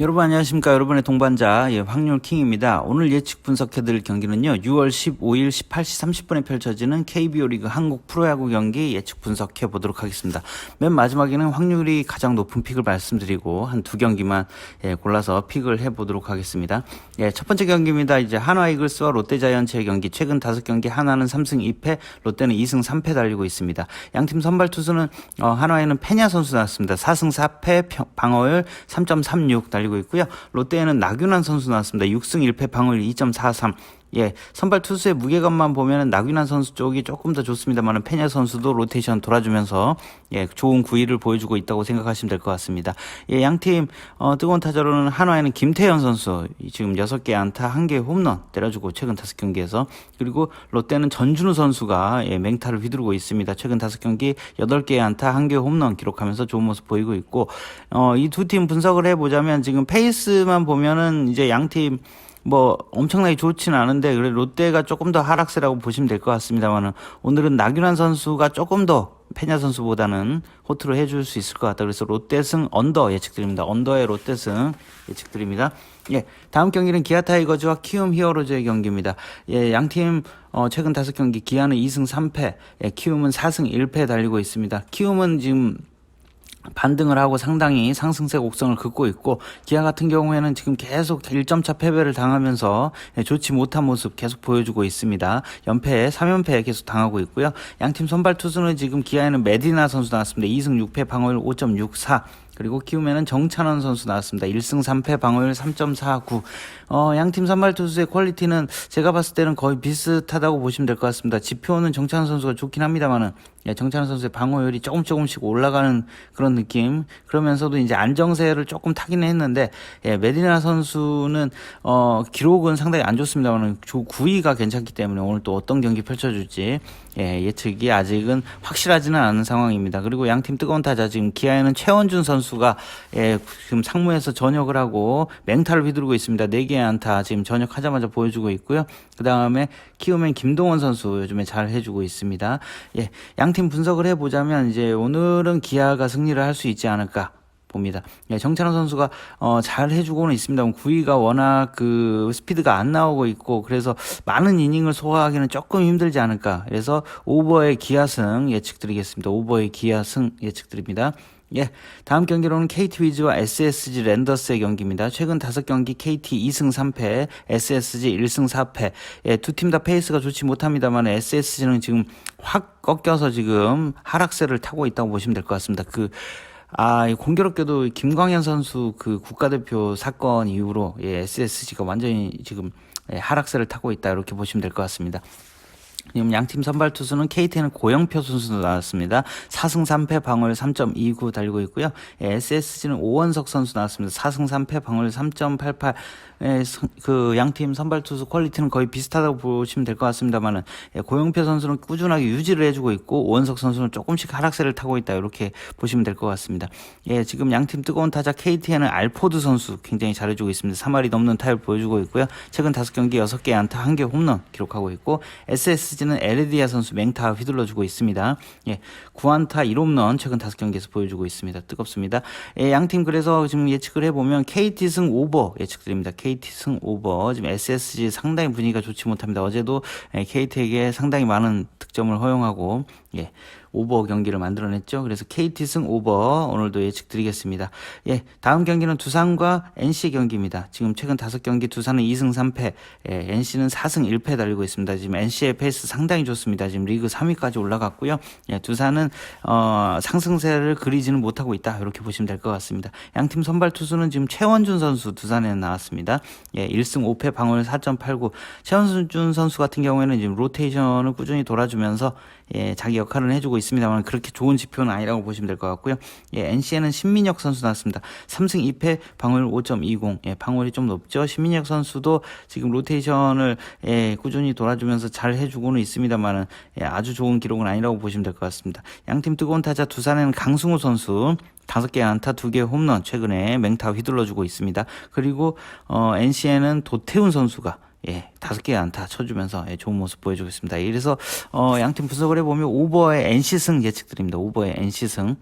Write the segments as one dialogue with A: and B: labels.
A: 여러분 안녕하십니까? 여러분의 동반자 예, 확률 킹입니다. 오늘 예측 분석해드릴 경기는요 6월 15일 18시 30분에 펼쳐지는 KBO 리그 한국 프로야구 경기 예측 분석해 보도록 하겠습니다. 맨 마지막에는 확률이 가장 높은 픽을 말씀드리고 한 두 경기만 예, 골라서 픽을 해보도록 하겠습니다. 예, 첫 번째 경기입니다. 이제 한화 이글스와 롯데자이언츠의 경기. 최근 다섯 경기 하나는 3승 2패 롯데는 2승 3패 달리고 있습니다. 양팀 선발 투수는 어, 한화에는 페냐 선수 나왔습니다. 4승 4패 방어율 3.36 달리고 달리고 있고요. 롯데에는 나균환 선수 나왔습니다. 6승 1패 방어율 2.43. 예, 선발 투수의 무게감만 보면은 나균환 선수 쪽이 조금 더 좋습니다만은 페냐 선수도 로테이션 돌아주면서 예, 좋은 구위를 보여주고 있다고 생각하시면 될 것 같습니다. 예, 양팀 어, 뜨거운 타자로는 한화에는 김태현 선수 지금 6개 안타 1개 홈런 때려주고 최근 5경기에서 그리고 롯데는 전준우 선수가 예, 맹타를 휘두르고 있습니다. 최근 5경기 8개 안타 1개 홈런 기록하면서 좋은 모습 보이고 있고 어, 이 두 팀 분석을 해 보자면 지금 페이스만 보면은 이제 양팀 뭐 엄청나게 좋지는 않은데 그래 롯데가 조금 더 하락세라고 보시면 될 것 같습니다만은 오늘은 나균환 선수가 조금 더 페냐 선수보다는 호투를 해줄 수 있을 것 같다. 그래서 롯데승 언더 예측드립니다. 언더의 롯데승 예측드립니다. 예, 다음 경기는 기아 타이거즈와 키움 히어로즈의 경기입니다. 예, 양팀 어, 최근 다섯 경기 기아는 2승 3패, 예, 키움은 4승 1패 달리고 있습니다. 키움은 지금 반등을 하고 상당히 상승세 곡선을 긋고 있고 기아 같은 경우에는 지금 계속 1점차 패배를 당하면서 좋지 못한 모습 계속 보여주고 있습니다. 연패 3연패 계속 당하고 있고요. 양팀 선발 투수는 지금 기아에는 메디나 선수 나왔습니다. 2승 6패 방어율 5.64 그리고 키움에는 정찬원 선수 나왔습니다. 1승 3패 방어율 3.49. 어, 양팀 선발 투수의 퀄리티는 제가 봤을 때는 거의 비슷하다고 보시면 될 것 같습니다. 지표는 정찬원 선수가 좋긴 합니다만은 예, 정찬원 선수의 방어율이 조금 조금씩 올라가는 그런 느낌. 그러면서도 이제 안정세를 조금 타기는 했는데 예, 메디나 선수는 어, 기록은 상당히 안 좋습니다만은 9위가 괜찮기 때문에 오늘 또 어떤 경기 펼쳐줄지 예, 예측이 아직은 확실하지는 않은 상황입니다. 그리고 양팀 뜨거운 타자 지금 기아에는 최원준 선수가 예, 지금 상무에서 전역을 하고 맹타를 휘두르고 있습니다. 4개의 안타 지금 전역하자마자 보여주고 있고요. 그 다음에 키우면 김동원 선수 요즘에 잘 해주고 있습니다. 예, 양팀 분석을 해보자면 이제 오늘은 기아가 승리를 할 수 있지 않을까 봅니다. 예, 정찬호 선수가 어, 잘 해주고는 있습니다. 9위가 워낙 그 스피드가 안 나오고 있고 그래서 많은 이닝을 소화하기는 조금 힘들지 않을까. 그래서 오버의 기아승 예측드리겠습니다. 오버의 기아승 예측드립니다. 예, 다음 경기로는 KT 위즈와 SSG 랜더스의 경기입니다. 최근 5경기 KT 2승 3패, SSG 1승 4패. 예, 두 팀 다 페이스가 좋지 못합니다만 SSG는 지금 확 꺾여서 지금 하락세를 타고 있다고 보시면 될 것 같습니다. 그 아, 공교롭게도 김광현 선수 그 국가대표 사건 이후로 예, SSG가 완전히 지금 예, 하락세를 타고 있다 이렇게 보시면 될 것 같습니다. 지금 양팀 선발 투수는 KT는 고영표 선수 나왔습니다. 4승 3패 방어율 3.29 달리고 있고요. 예, SSG는 오원석 선수 나왔습니다. 4승 3패 방어율 3.88. 예, 그 양팀 선발 투수 퀄리티는 거의 비슷하다고 보시면 될 것 같습니다만은 예, 고영표 선수는 꾸준하게 유지를 해주고 있고 오원석 선수는 조금씩 하락세를 타고 있다 이렇게 보시면 될 것 같습니다. 예, 지금 양팀 뜨거운 타자 KT에는 알포드 선수 굉장히 잘해주고 있습니다. 3할이 넘는 타율 보여주고 있고요. 최근 5경기 6개 안타 1개 홈런 기록하고 있고 SSG 는 에레디아 선수 맹타 휘둘러주고 있습니다. 예, 9안타 1홈런 최근 5경기에서 보여주고 있습니다. 뜨겁습니다. 예, 양팀 그래서 지금 예측을 해보면 KT 승 오버 예측드립니다. KT 승 오버. 지금 SSG 상당히 분위기가 좋지 못합니다. 어제도 KT에게 상당히 많은 득점을 허용하고 예. 오버 경기를 만들어냈죠. 그래서 KT 승 오버 오늘도 예측 드리겠습니다. 예, 다음 경기는 두산과 NC 경기입니다. 지금 최근 다섯 경기 두산은 2승 3패, 예, NC는 4승 1패 달리고 있습니다. 지금 NC의 페이스 상당히 좋습니다. 지금 리그 3위까지 올라갔고요. 예, 두산은 어, 상승세를 그리지는 못하고 있다. 이렇게 보시면 될 것 같습니다. 양팀 선발 투수는 지금 최원준 선수 두산에 나왔습니다. 예, 1승 5패 방어율 4.89. 최원준 선수 같은 경우에는 지금 로테이션을 꾸준히 돌아주면서 예, 자기 역할을 해주고 있습니다 만 그렇게 좋은 지표는 아니라고 보시면 될 것 같고요. 예, NC에는 신민혁 선수 나왔습니다. 3승 2패 방어율 5.20. 예, 방어율이 좀 높죠. 신민혁 선수도 지금 로테이션을 예, 꾸준히 돌아주면서 잘 해주고는 있습니다만은 예, 아주 좋은 기록은 아니라고 보시면 될 것 같습니다. 양팀 뜨거운 타자 두산에는 강승우 선수 다섯 개 안타, 두 개 홈런 최근에 맹타 휘둘러주고 있습니다. 그리고 어, NC에는 도태훈 선수가 예, 다섯 개 안타 쳐주면서 예, 좋은 모습 보여주고 있습니다. 이래서 어, 양팀 분석을 해보면 오버의 NC승 예측드립니다. 오버의 NC승.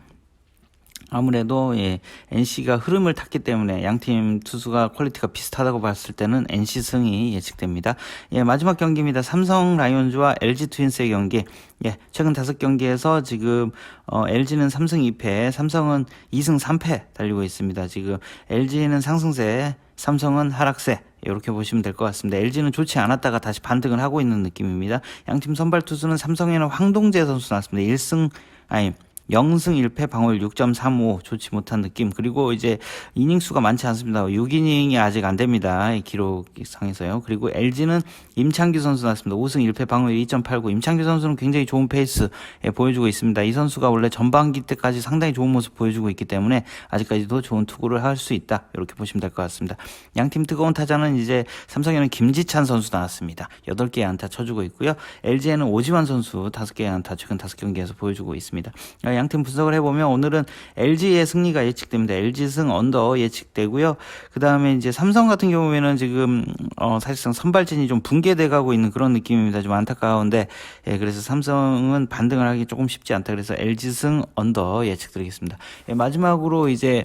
A: 아무래도 예, NC가 흐름을 탔기 때문에 양팀 투수가 퀄리티가 비슷하다고 봤을 때는 NC 승이 예측됩니다. 예, 마지막 경기입니다. 삼성 라이온즈와 LG 트윈스의 경기. 예, 최근 다섯 경기에서 지금 어, LG는 3승 2패, 삼성은 2승 3패 달리고 있습니다. 지금 LG는 상승세, 삼성은 하락세. 이렇게 보시면 될 것 같습니다. LG는 좋지 않았다가 다시 반등을 하고 있는 느낌입니다. 양팀 선발 투수는 삼성에는 황동재 선수 나왔습니다. 1승 아니 0승 1패 방어율 6.35 좋지 못한 느낌. 그리고 이제 이닝 수가 많지 않습니다. 6이닝이 아직 안 됩니다. 이 기록상에서요. 그리고 LG는 임창규 선수 나왔습니다. 5승 1패 방어율 2.89 임창규 선수는 굉장히 좋은 페이스 예, 보여주고 있습니다. 이 선수가 원래 전반기 때까지 상당히 좋은 모습 보여주고 있기 때문에 아직까지도 좋은 투구를 할 수 있다. 이렇게 보시면 될 것 같습니다. 양팀 뜨거운 타자는 이제 삼성에는 김지찬 선수 나왔습니다. 8개의 안타 쳐주고 있고요. LG에는 오지환 선수 5개의 안타 최근 5경기에서 보여주고 있습니다. 아, 양팀 분석을 해보면 오늘은 LG의 승리가 예측됩니다. LG 승 언더 예측되고요. 그 다음에 이제 삼성 같은 경우에는 지금 어 사실상 선발진이 좀 붕괴돼 가고 있는 그런 느낌입니다. 좀 안타까운데 예, 그래서 삼성은 반등을 하기 조금 쉽지 않다. 그래서 LG 승 언더 예측드리겠습니다. 예, 마지막으로 이제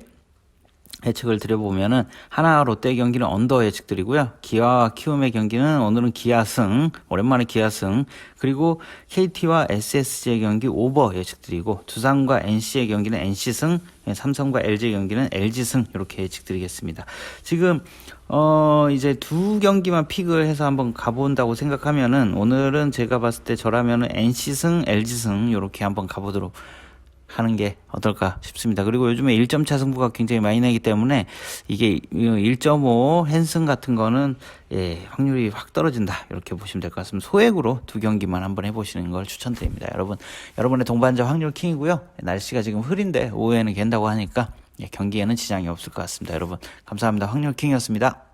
A: 예측을 드려보면은 하나 롯데 경기는 언더 예측드리고요. 기아와 키움의 경기는 오늘은 기아승 오랜만에 기아승 그리고 KT와 SSG의 경기 오버 예측드리고 두산과 NC의 경기는 NC승 예, 삼성과 LG 경기는 LG승 이렇게 예측드리겠습니다. 지금 어 이제 두 경기만 픽을 해서 한번 가본다고 생각하면은 오늘은 제가 봤을 때 저라면은 NC승 LG승 이렇게 한번 가보도록 하는 게 어떨까 싶습니다. 그리고 요즘에 1점 차 승부가 굉장히 많이 나기 때문에 이게 1.5 헨승 같은 거는 예, 확률이 확 떨어진다. 이렇게 보시면 될 것 같습니다. 소액으로 두 경기만 한번 해보시는 걸 추천드립니다. 여러분, 여러분의 동반자 확률 킹이고요. 날씨가 지금 흐린데 오후에는 갠다고 하니까 예, 경기에는 지장이 없을 것 같습니다. 여러분, 감사합니다. 확률 킹이었습니다.